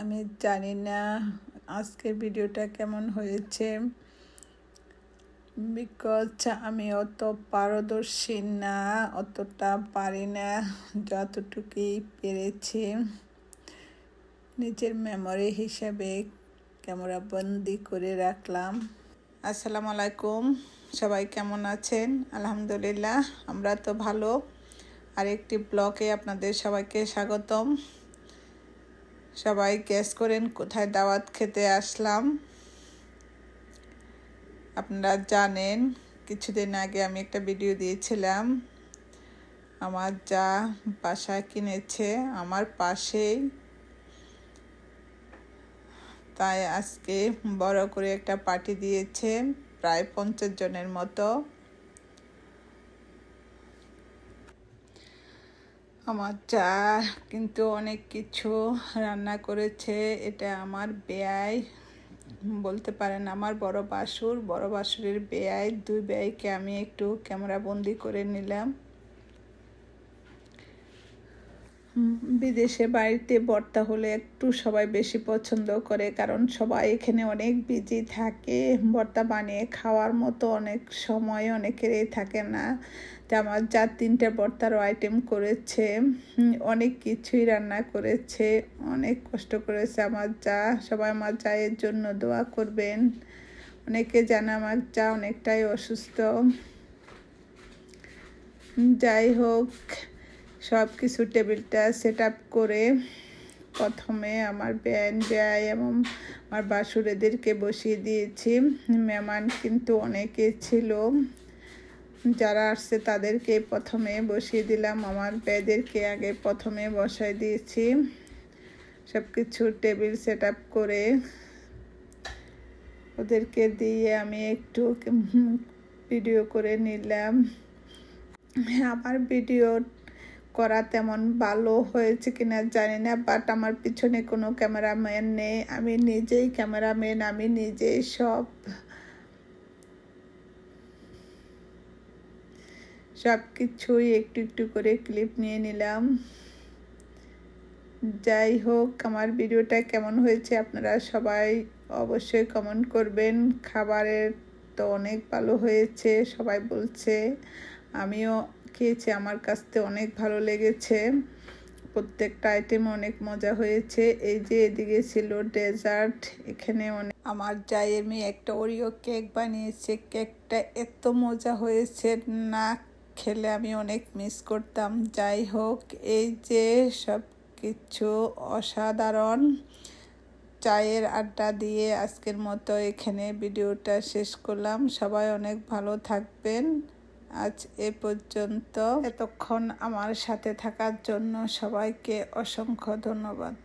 আমি জানি না আজকের ভিডিওটা কেমন হয়েছে। বিকজ আমি অত পারদর্শী না, অতটা পারি না, যতটুকুই পেরেছি। নিজের মেমোরি হিসাবে ক্যামেরা বন্দি করে রাখলাম। আসসালামু আলাইকুম, সবাই কেমন আছেন? আলহামদুলিল্লাহ, আমরা তো ভালো। আরেকটি ব্লগে আপনাদের সবাইকে স্বাগতম। সবাই গ্যাস করেন, কোথায় দাওয়াত খেতে আসলাম। আপনারা জানেন, কিছুদিন আগে আমি একটা ভিডিও দিয়েছিলাম। আমার যা বাসা কিনেছে, আমার পাশেই। তাই আজকে বড় করে একটা পার্টি দিয়েছে, প্রায় পঞ্চাশ জনের মতো। আমার চা কিন্তু অনেক কিছু রান্না করেছে। এটা আমার ব্যয়। বলতে পারেন আমার বড় বাসুর। বড় বাসুরের বেয়াই দুই ব্যয়কে আমি একটু ক্যামেরাবন্দি করে নিলাম। বিদেশে বাড়িতে বর্তা হলে একটু সবাই বেশি পছন্দ করে, কারণ সবাই এখানে অনেক বিজি থাকে। বর্তা বানিয়ে খাওয়ার মতো অনেক সময় অনেকেরই থাকে না। তা আমার যা তিনটে বর্তারও আইটেম করেছে অনেক কিছুই রান্না করেছে, অনেক কষ্ট করেছে আমার যা। সবাই আমার চায়ের জন্য দোয়া করবেন। অনেকে জানে আমার যা অনেকটাই অসুস্থ। যাই হোক সব কিছু টেবিলটা সেট আপ করে প্রথমে আমার ব্যান ব্যয় এবং আমার বাসুরেদেরকে বসিয়ে দিয়েছি। মেহমান কিন্তু অনেকে ছিল। যারা আসছে তাদেরকে প্রথমে বসিয়ে দিলাম। আমার ব্যয়দেরকে আগে প্রথমে বসাই দিয়েছি। সব কিছু টেবিল সেট আপ করে ওদেরকে দিয়ে আমি একটু ভিডিও করে নিলাম। আমার ভিডিও করা তেমন ভালো হয়েছে কিনা জানি না বাট আমার পিছনে কোনো ক্যামেরাম্যান নেই। আমি নিজেই ক্যামেরাম্যান, আমি নিজেই সব সব কিছুই একটু একটু করে ক্লিপ নিয়ে নিলাম। যাই হোক, আমার ভিডিওটা কেমন হয়েছে আপনারা সবাই অবশ্যই কমেন্ট করবেন। খাবারের তো অনেক ভালো হয়েছে, সবাই বলছে। আমিও খেয়েছি, আমার কাছ থেকে অনেক ভালো লেগেছে। প্রত্যেকটা আইটেম অনেক মজা হয়েছে। এই যে এদিকে ছিল ডেজার্ট এখানে অনেক আমার জায়ের মেয়ে একটা ওরিও কেক বানিয়েছে। কেকটা এত মজা হয়েছে। না খেলে আমি অনেক মিস করতাম। যাই হোক, এই যে সব কিছু অসাধারণ। চায়ের আড্ডা দিয়ে আজকের মতো এখানে ভিডিওটা শেষ করলাম। সবাই অনেক ভালো থাকবেন। আজ এ পর্যন্ত। এতক্ষণ আমার সাথে থাকার জন্য সবাইকে অসংখ্য ধন্যবাদ।